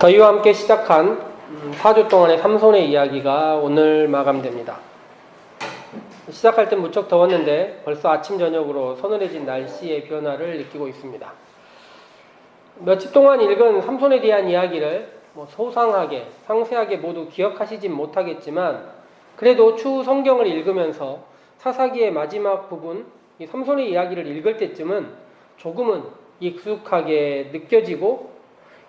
저희와 함께 시작한 4주 동안의 삼손의 이야기가 오늘 마감됩니다. 시작할 땐 무척 더웠는데 벌써 아침 저녁으로 서늘해진 날씨의 변화를 느끼고 있습니다. 며칠 동안 읽은 삼손에 대한 이야기를 뭐 소상하게 상세하게 모두 기억하시진 못하겠지만 그래도 추후 성경을 읽으면서 사사기의 마지막 부분 이 삼손의 이야기를 읽을 때쯤은 조금은 익숙하게 느껴지고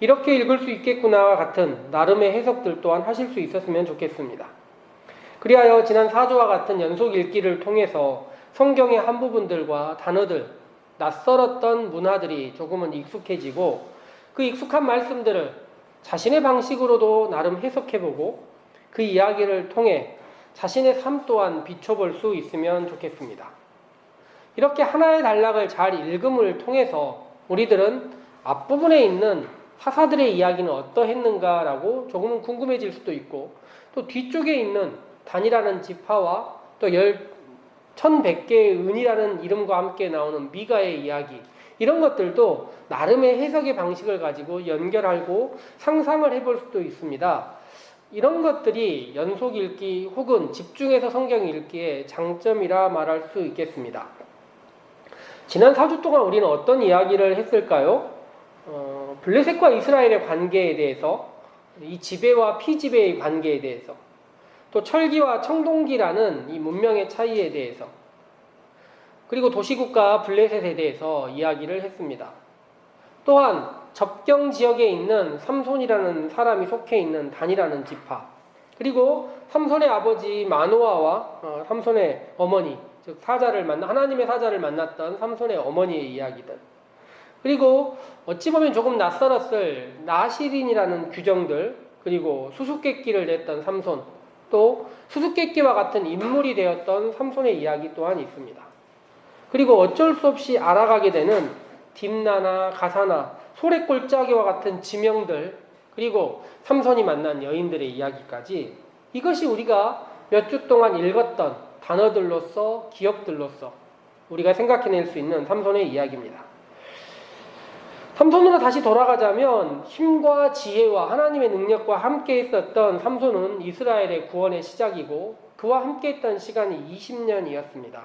이렇게 읽을 수 있겠구나와 같은 나름의 해석들 또한 하실 수 있었으면 좋겠습니다. 그리하여 지난 4주와 같은 연속 읽기를 통해서 성경의 한 부분들과 단어들, 낯설었던 문화들이 조금은 익숙해지고 그 익숙한 말씀들을 자신의 방식으로도 나름 해석해보고 그 이야기를 통해 자신의 삶 또한 비춰볼 수 있으면 좋겠습니다. 이렇게 하나의 단락을 잘 읽음을 통해서 우리들은 앞부분에 있는 사사들의 이야기는 어떠했는가라고 조금은 궁금해질 수도 있고 또 뒤쪽에 있는 단이라는 지파와 또 열, 천백개의 은이라는 이름과 함께 나오는 미가의 이야기 이런 것들도 나름의 해석의 방식을 가지고 연결하고 상상을 해볼 수도 있습니다. 이런 것들이 연속 읽기 혹은 집중해서 성경 읽기의 장점이라 말할 수 있겠습니다. 지난 4주 동안 우리는 어떤 이야기를 했을까요? 어, 블레셋과 이스라엘의 관계에 대해서 이 지배와 피지배의 관계에 대해서 또 철기와 청동기라는 이 문명의 차이에 대해서 그리고 도시국가 블레셋에 대해서 이야기를 했습니다. 또한 접경 지역에 있는 삼손이라는 사람이 속해 있는 단이라는 지파 그리고 삼손의 아버지 마노아와 어, 삼손의 어머니 즉 사자를 만나 하나님의 사자를 만났던 삼손의 어머니의 이야기들 그리고 어찌 보면 조금 낯설었을 나시린이라는 규정들 그리고 수수께끼를 냈던 삼손 또 수수께끼와 같은 인물이 되었던 삼손의 이야기 또한 있습니다. 그리고 어쩔 수 없이 알아가게 되는 딥나나 가사나 소래골짜기와 같은 지명들 그리고 삼손이 만난 여인들의 이야기까지 이것이 우리가 몇 주 동안 읽었던 단어들로서 기억들로서 우리가 생각해낼 수 있는 삼손의 이야기입니다. 삼손으로 다시 돌아가자면 힘과 지혜와 하나님의 능력과 함께 있었던 삼손은 이스라엘의 구원의 시작이고 그와 함께 있던 시간이 20년이었습니다.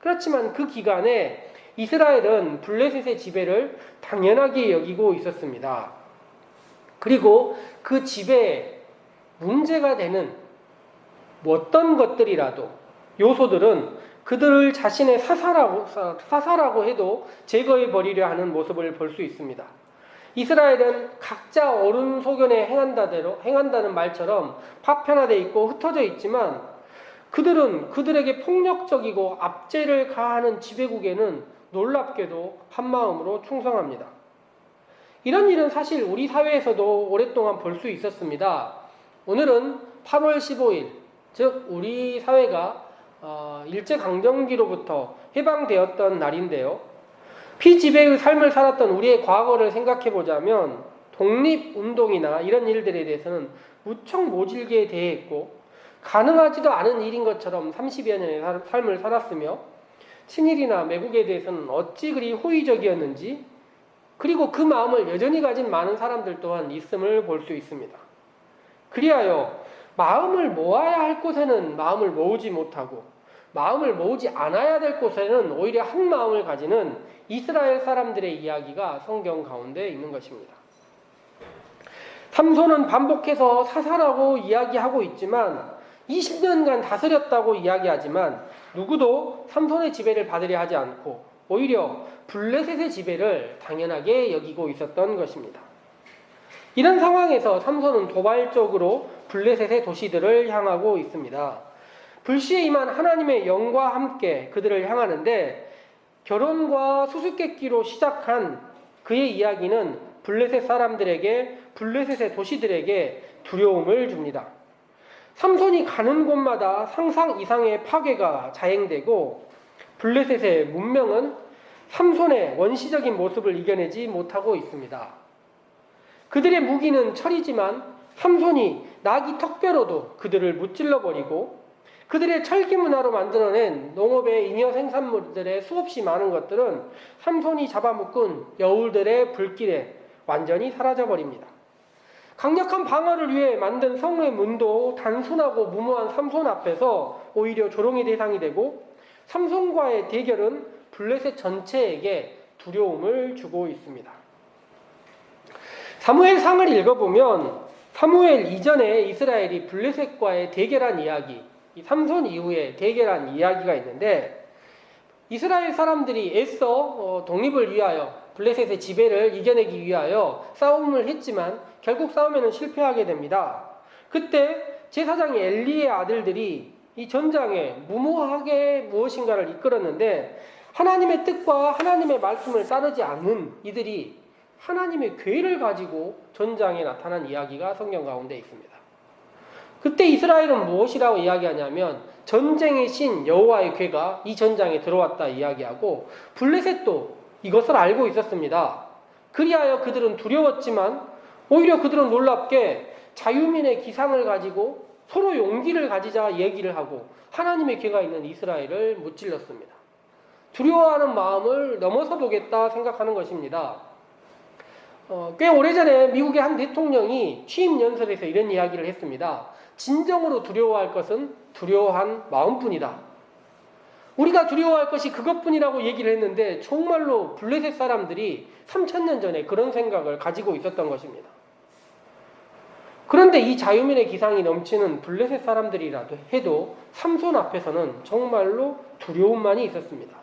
그렇지만 그 기간에 이스라엘은 블레셋의 지배를 당연하게 여기고 있었습니다. 그리고 그 지배에 문제가 되는 어떤 것들이라도 요소들은 그들을 자신의 사사라고, 사사라고 해도 제거해 버리려 하는 모습을 볼 수 있습니다. 이스라엘은 각자 어른 소견에 행한다대로, 행한다는 말처럼 파편화되어 있고 흩어져 있지만 그들은 그들에게 폭력적이고 압제를 가하는 지배국에는 놀랍게도 한마음으로 충성합니다. 이런 일은 사실 우리 사회에서도 오랫동안 볼 수 있었습니다. 오늘은 8월 15일, 즉 우리 사회가 어, 일제강점기로부터 해방되었던 날인데요. 피지배의 삶을 살았던 우리의 과거를 생각해 보자면 독립운동이나 이런 일들에 대해서는 무척 모질게 대했고 가능하지도 않은 일인 것처럼 30여 년의 삶을 살았으며 친일이나 매국에 대해서는 어찌 그리 호의적이었는지 그리고 그 마음을 여전히 가진 많은 사람들 또한 있음을 볼 수 있습니다. 그리하여 마음을 모아야 할 곳에는 마음을 모으지 못하고 마음을 모으지 않아야 될 곳에는 오히려 한 마음을 가지는 이스라엘 사람들의 이야기가 성경 가운데 있는 것입니다. 삼손은 반복해서 사사라고 이야기하고 있지만 20년간 다스렸다고 이야기하지만 누구도 삼손의 지배를 받으려 하지 않고 오히려 블레셋의 지배를 당연하게 여기고 있었던 것입니다. 이런 상황에서 삼손은 도발적으로 블레셋의 도시들을 향하고 있습니다. 불시에 임한 하나님의 영과 함께 그들을 향하는데 결혼과 수수께끼로 시작한 그의 이야기는 블레셋 사람들에게 블레셋의 도시들에게 두려움을 줍니다. 삼손이 가는 곳마다 상상 이상의 파괴가 자행되고 블레셋의 문명은 삼손의 원시적인 모습을 이겨내지 못하고 있습니다. 그들의 무기는 철이지만 삼손이 나귀 턱뼈로도 그들을 무찔러 버리고 그들의 철기 문화로 만들어낸 농업의 잉여 생산물들의 수없이 많은 것들은 삼손이 잡아먹은 여울들의 불길에 완전히 사라져 버립니다. 강력한 방어를 위해 만든 성의 문도 단순하고 무모한 삼손 앞에서 오히려 조롱의 대상이 되고 삼손과의 대결은 블레셋 전체에게 두려움을 주고 있습니다. 사무엘상을 읽어보면 사무엘 이전에 이스라엘이 블레셋과의 대결한 이야기, 이 삼손 이후에 대결한 이야기가 있는데 이스라엘 사람들이 애써 어, 독립을 위하여 블레셋의 지배를 이겨내기 위하여 싸움을 했지만 결국 싸움에는 실패하게 됩니다. 그때 제사장이 엘리의 아들들이 이 전장에 무모하게 무엇인가를 이끌었는데 하나님의 뜻과 하나님의 말씀을 따르지 않는 이들이 하나님의 괴를 가지고 전장에 나타난 이야기가 성경 가운데 있습니다. 그때 이스라엘은 무엇이라고 이야기하냐면 전쟁의 신 여호와의 괴가 이 전장에 들어왔다 이야기하고 블레셋도 이것을 알고 있었습니다. 그리하여 그들은 두려웠지만 오히려 그들은 놀랍게 자유민의 기상을 가지고 서로 용기를 가지자 얘기를 하고 하나님의 괴가 있는 이스라엘을 무찔렀습니다. 두려워하는 마음을 넘어서 보겠다 생각하는 것입니다. 어, 꽤 오래전에 미국의 한 대통령이 취임 연설에서 이런 이야기를 했습니다. 진정으로 두려워할 것은 두려워한 마음뿐이다. 우리가 두려워할 것이 그것뿐이라고 얘기를 했는데 정말로 블레셋 사람들이 3천년 전에 그런 생각을 가지고 있었던 것입니다. 그런데 이 자유민의 기상이 넘치는 블레셋 사람들이라도 해도 삼손 앞에서는 정말로 두려움만이 있었습니다.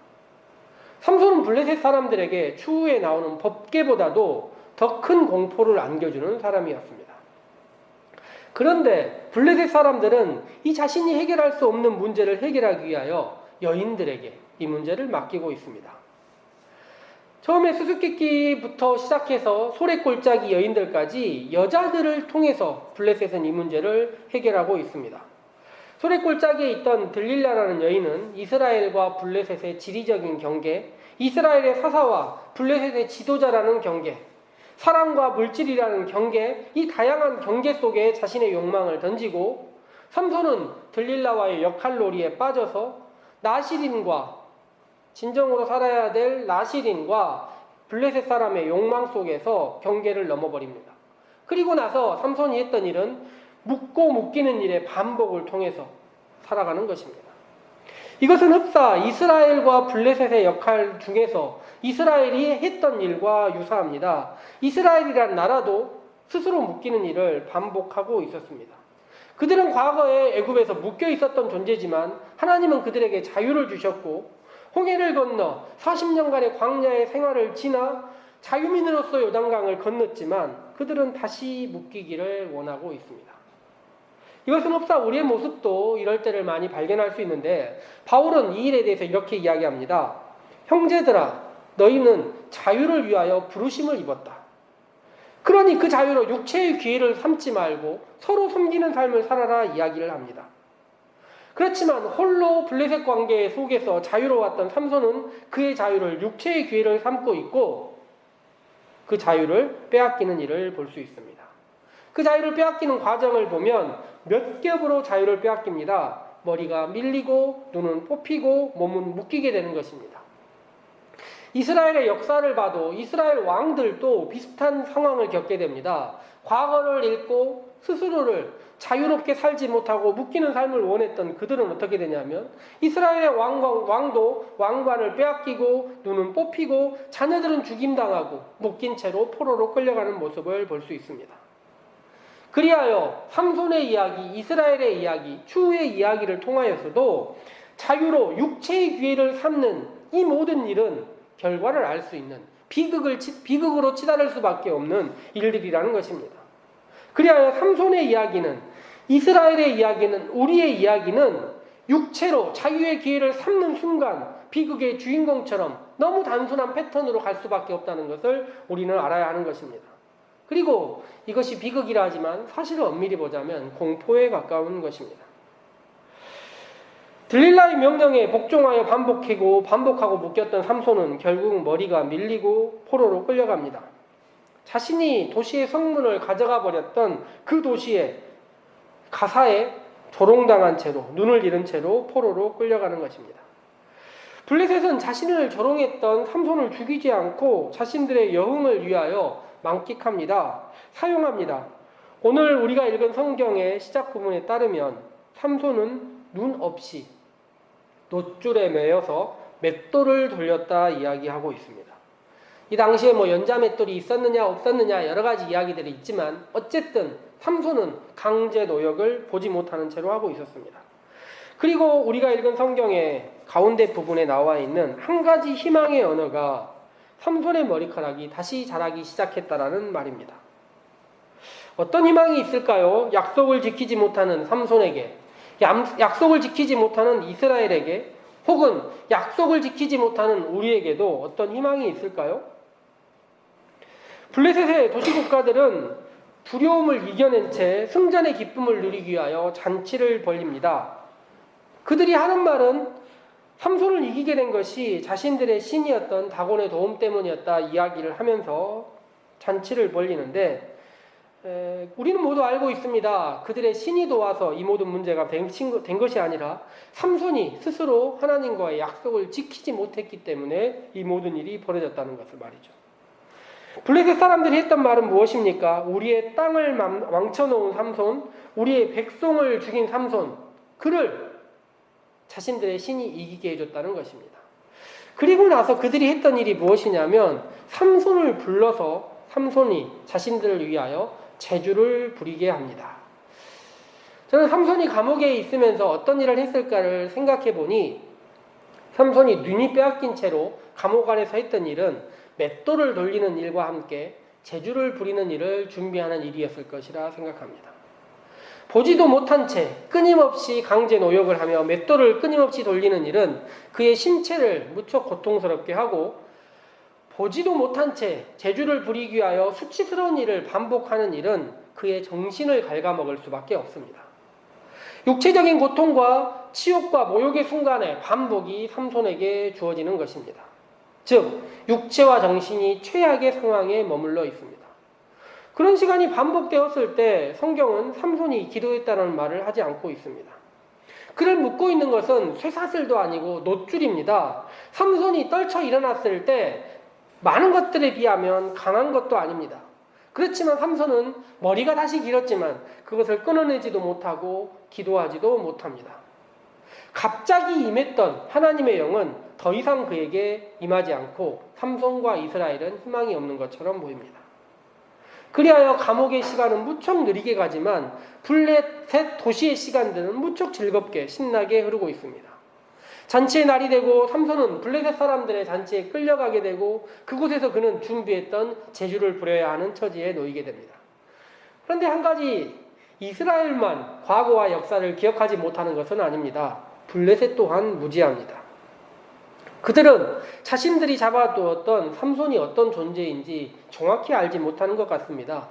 삼손은 블레셋 사람들에게 추후에 나오는 법계보다도 더 큰 공포를 안겨주는 사람이었습니다. 그런데 블레셋 사람들은 이 자신이 해결할 수 없는 문제를 해결하기 위하여 여인들에게 이 문제를 맡기고 있습니다. 처음에 수수께끼부터 시작해서 소래골짜기 여인들까지 여자들을 통해서 블레셋은 이 문제를 해결하고 있습니다. 소래골짜기에 있던 들릴라라는 여인은 이스라엘과 블레셋의 지리적인 경계, 이스라엘의 사사와 블레셋의 지도자라는 경계, 사랑과 물질이라는 경계, 이 다양한 경계 속에 자신의 욕망을 던지고 삼손은 들릴라와의 역할놀이에 빠져서 나시린과 진정으로 살아야 될 나시린과 블레셋 사람의 욕망 속에서 경계를 넘어버립니다. 그리고 나서 삼손이 했던 일은 묻고 묶이는 일의 반복을 통해서 살아가는 것입니다. 이것은 흡사 이스라엘과 블레셋의 역할 중에서 이스라엘이 했던 일과 유사합니다. 이스라엘이란 나라도 스스로 묶이는 일을 반복하고 있었습니다. 그들은 과거에 애굽에서 묶여 있었던 존재지만 하나님은 그들에게 자유를 주셨고 홍해를 건너 40년간의 광야의 생활을 지나 자유민으로서 요단강을 건넜지만 그들은 다시 묶이기를 원하고 있습니다. 이것은 흡사 우리의 모습도 이럴 때를 많이 발견할 수 있는데 바울은 이 일에 대해서 이렇게 이야기합니다. 형제들아 너희는 자유를 위하여 부르심을 입었다. 그러니 그 자유로 육체의 기회를 삼지 말고 서로 섬기는 삶을 살아라 이야기를 합니다. 그렇지만 홀로 블레셋 관계 속에서 자유로웠던 삼손은 그의 자유를 육체의 기회를 삼고 있고 그 자유를 빼앗기는 일을 볼 수 있습니다. 그 자유를 빼앗기는 과정을 보면 몇 겹으로 자유를 빼앗깁니다. 머리가 밀리고 눈은 뽑히고 몸은 묶이게 되는 것입니다. 이스라엘의 역사를 봐도 이스라엘 왕들도 비슷한 상황을 겪게 됩니다. 과거를 읽고 스스로를 자유롭게 살지 못하고 묶이는 삶을 원했던 그들은 어떻게 되냐면 이스라엘의 왕관, 왕도 왕관을 빼앗기고 눈은 뽑히고 자녀들은 죽임당하고 묶인 채로 포로로 끌려가는 모습을 볼 수 있습니다. 그리하여 삼손의 이야기, 이스라엘의 이야기, 추후의 이야기를 통하여서도 자유로 육체의 기회를 삼는 이 모든 일은 결과를 알 수 있는 비극을 비극으로 치달을 수밖에 없는 일들이라는 것입니다. 그리하여 삼손의 이야기는 이스라엘의 이야기는 우리의 이야기는 육체로 자유의 기회를 삼는 순간 비극의 주인공처럼 너무 단순한 패턴으로 갈 수밖에 없다는 것을 우리는 알아야 하는 것입니다. 그리고 이것이 비극이라 하지만 사실을 엄밀히 보자면 공포에 가까운 것입니다. 들릴라의 명령에 복종하여 반복하고 반복하고 묶였던 삼손은 결국 머리가 밀리고 포로로 끌려갑니다. 자신이 도시의 성문을 가져가 버렸던 그 도시에 가사에 조롱당한 채로 눈을 잃은 채로 포로로 끌려가는 것입니다. 블레셋은 자신을 조롱했던 삼손을 죽이지 않고 자신들의 여흥을 위하여 만끽합니다. 사용합니다. 오늘 우리가 읽은 성경의 시작 부분에 따르면 삼손은 눈 없이 놋줄에 매여서 맷돌을 돌렸다 이야기하고 있습니다. 이 당시에 뭐 연자 맷돌이 있었느냐 없었느냐 여러 가지 이야기들이 있지만 어쨌든 삼손은 강제 노역을 보지 못하는 채로 하고 있었습니다. 그리고 우리가 읽은 성경의 가운데 부분에 나와 있는 한 가지 희망의 언어가 삼손의 머리카락이 다시 자라기 시작했다라는 말입니다. 어떤 희망이 있을까요? 약속을 지키지 못하는 삼손에게, 얌- 약속을 지키지 못하는 이스라엘에게, 혹은 약속을 지키지 못하는 우리에게도 어떤 희망이 있을까요? 블레셋의 도시국가들은 두려움을 이겨낸 채 승전의 기쁨을 누리기 위하여 잔치를 벌립니다. 그들이 하는 말은 삼손을 이기게 된 것이 자신들의 신이었던 다곤의 도움 때문이었다 이야기를 하면서 잔치를 벌리는데 에, 우리는 모두 알고 있습니다. 그들의 신이 도와서 이 모든 문제가 된, 친- 된 것이 아니라 삼손이 스스로 하나님과의 약속을 지키지 못했기 때문에 이 모든 일이 벌어졌다는 것을 말이죠. 블레셋 사람들이 했던 말은 무엇입니까? 우리의 땅을 망- 망쳐놓은 삼손, 우리의 백성을 죽인 삼손, 그를 자신들의 신이 이기게 해줬다는 것입니다. 그리고 나서 그들이 했던 일이 무엇이냐면 삼손을 불러서 삼손이 자신들을 위하여 제주를 부리게 합니다. 저는 삼손이 감옥에 있으면서 어떤 일을 했을까를 생각해 보니 삼손이 눈이 빼앗긴 채로 감옥 안에서 했던 일은 맷돌을 돌리는 일과 함께 제주를 부리는 일을 준비하는 일이었을 것이라 생각합니다. 보지도 못한 채 끊임없이 강제 노역을 하며 맷돌을 끊임없이 돌리는 일은 그의 신체를 무척 고통스럽게 하고 보지도 못한 채 제주를 부리기 위하여 수치스러운 일을 반복하는 일은 그의 정신을 갉아먹을 수밖에 없습니다. 육체적인 고통과 치욕과 모욕의 순간에 반복이 삼손에게 주어지는 것입니다. 즉, 육체와 정신이 최악의 상황에 머물러 있습니다. 그런 시간이 반복되었을 때 성경은 삼손이 기도했다는 말을 하지 않고 있습니다. 그를 묻고 있는 것은 쇠사슬도 아니고 놋줄입니다. 삼손이 떨쳐 일어났을 때 많은 것들에 비하면 강한 것도 아닙니다. 그렇지만 삼손은 머리가 다시 길었지만 그것을 끊어내지도 못하고 기도하지도 못합니다. 갑자기 임했던 하나님의 영은 더 이상 그에게 임하지 않고 삼손과 이스라엘은 희망이 없는 것처럼 보입니다. 그리하여 감옥의 시간은 무척 느리게 가지만 블레셋 도시의 시간들은 무척 즐겁게 신나게 흐르고 있습니다. 잔치의 날이 되고 삼손은 블레셋 사람들의 잔치에 끌려가게 되고 그곳에서 그는 준비했던 제주를 부려야 하는 처지에 놓이게 됩니다. 그런데 한 가지 이스라엘만 과거와 역사를 기억하지 못하는 것은 아닙니다. 블레셋 또한 무지합니다. 그들은 자신들이 잡아두었던 삼손이 어떤 존재인지 정확히 알지 못하는 것 같습니다.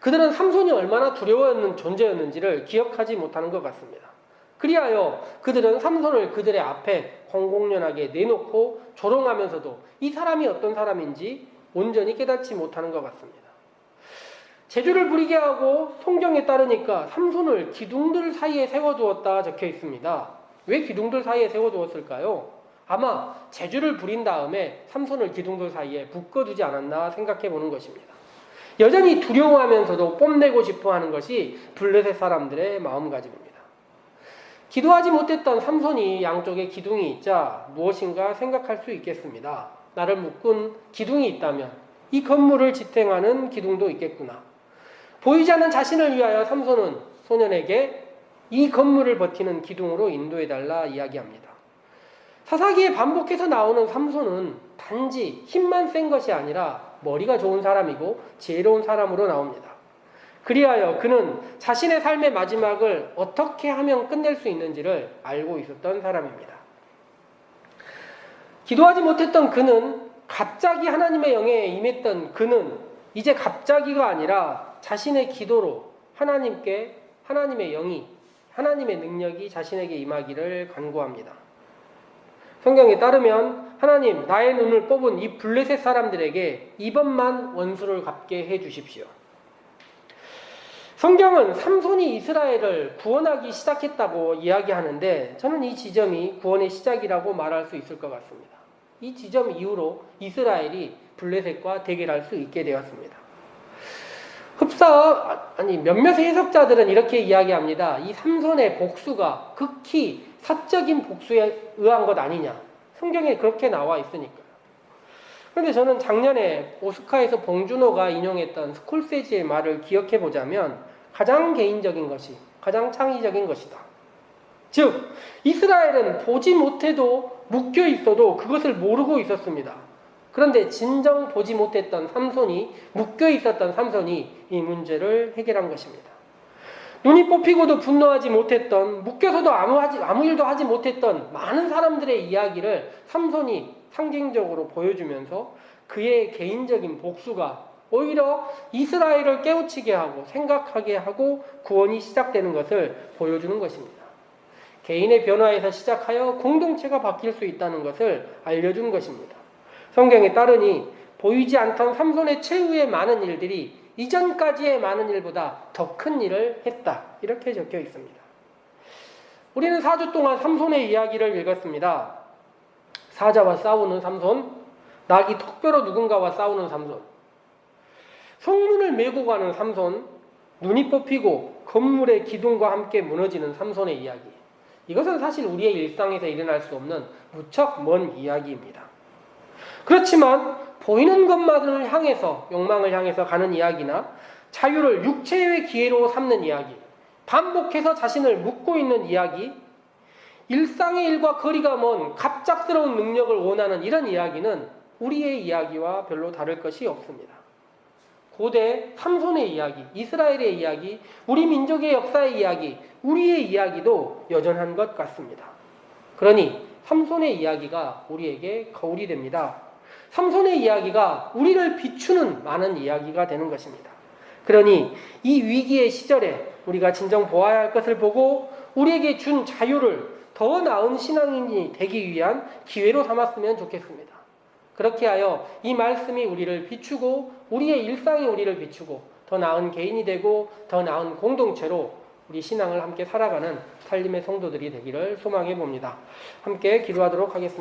그들은 삼손이 얼마나 두려워하는 존재였는지를 기억하지 못하는 것 같습니다. 그리하여 그들은 삼손을 그들의 앞에 공공연하게 내놓고 조롱하면서도 이 사람이 어떤 사람인지 온전히 깨닫지 못하는 것 같습니다. 제주를 부리게 하고 성경에 따르니까 삼손을 기둥들 사이에 세워두었다 적혀 있습니다. 왜 기둥들 사이에 세워두었을까요? 아마 제주를 부린 다음에 삼손을 기둥들 사이에 묶어두지 않았나 생각해 보는 것입니다. 여전히 두려워하면서도 뽐내고 싶어 하는 것이 블레셋 사람들의 마음가짐입니다. 기도하지 못했던 삼손이 양쪽에 기둥이 있자 무엇인가 생각할 수 있겠습니다. 나를 묶은 기둥이 있다면 이 건물을 지탱하는 기둥도 있겠구나. 보이지 않는 자신을 위하여 삼손은 소년에게 이 건물을 버티는 기둥으로 인도해달라 이야기합니다. 사사기에 반복해서 나오는 삼손은 단지 힘만 센 것이 아니라 머리가 좋은 사람이고 지혜로운 사람으로 나옵니다. 그리하여 그는 자신의 삶의 마지막을 어떻게 하면 끝낼 수 있는지를 알고 있었던 사람입니다. 기도하지 못했던 그는 갑자기 하나님의 영에 임했던 그는 이제 갑자기가 아니라 자신의 기도로 하나님께 하나님의 영이 하나님의 능력이 자신에게 임하기를 간구합니다. 성경에 따르면 하나님 나의 눈을 뽑은 이 블레셋 사람들에게 이번만 원수를 갚게 해 주십시오. 성경은 삼손이 이스라엘을 구원하기 시작했다고 이야기하는데 저는 이 지점이 구원의 시작이라고 말할 수 있을 것 같습니다. 이 지점 이후로 이스라엘이 블레셋과 대결할 수 있게 되었습니다. 역사 아니 몇몇 해석자들은 이렇게 이야기합니다. 이 삼손의 복수가 극히 사적인 복수에 의한 것 아니냐. 성경에 그렇게 나와 있으니까요. 그런데 저는 작년에 오스카에서 봉준호가 인용했던 스콜세지의 말을 기억해 보자면 가장 개인적인 것이 가장 창의적인 것이다. 즉 이스라엘은 보지 못해도 묶여 있어도 그것을 모르고 있었습니다. 그런데 진정 보지 못했던 삼손이 묶여 있었던 삼손이 이 문제를 해결한 것입니다. 눈이 뽑히고도 분노하지 못했던 묶여서도 아무 하지 아무 일도 하지 못했던 많은 사람들의 이야기를 삼손이 상징적으로 보여주면서 그의 개인적인 복수가 오히려 이스라엘을 깨우치게 하고 생각하게 하고 구원이 시작되는 것을 보여주는 것입니다. 개인의 변화에서 시작하여 공동체가 바뀔 수 있다는 것을 알려준 것입니다. 성경에 따르니 보이지 않던 삼손의 최후의 많은 일들이 이전까지의 많은 일보다 더 큰 일을 했다. 이렇게 적혀 있습니다. 우리는 4주 동안 삼손의 이야기를 읽었습니다. 사자와 싸우는 삼손, 낙이 턱뼈로 누군가와 싸우는 삼손, 성문을 메고 가는 삼손, 눈이 뽑히고 건물의 기둥과 함께 무너지는 삼손의 이야기. 이것은 사실 우리의 일상에서 일어날 수 없는 무척 먼 이야기입니다. 그렇지만 보이는 것만을 향해서 욕망을 향해서 가는 이야기나 자유를 육체의 기회로 삼는 이야기, 반복해서 자신을 묶고 있는 이야기, 일상의 일과 거리가 먼 갑작스러운 능력을 원하는 이런 이야기는 우리의 이야기와 별로 다를 것이 없습니다. 고대 삼손의 이야기, 이스라엘의 이야기, 우리 민족의 역사의 이야기, 우리의 이야기도 여전한 것 같습니다. 그러니 삼손의 이야기가 우리에게 거울이 됩니다. 삼손의 이야기가 우리를 비추는 많은 이야기가 되는 것입니다. 그러니 이 위기의 시절에 우리가 진정 보아야 할 것을 보고 우리에게 준 자유를 더 나은 신앙인이 되기 위한 기회로 삼았으면 좋겠습니다. 그렇게 하여 이 말씀이 우리를 비추고 우리의 일상이 우리를 비추고 더 나은 개인이 되고 더 나은 공동체로 우리 신앙을 함께 살아가는 살림의 성도들이 되기를 소망해 봅니다. 함께 기도하도록 하겠습니다.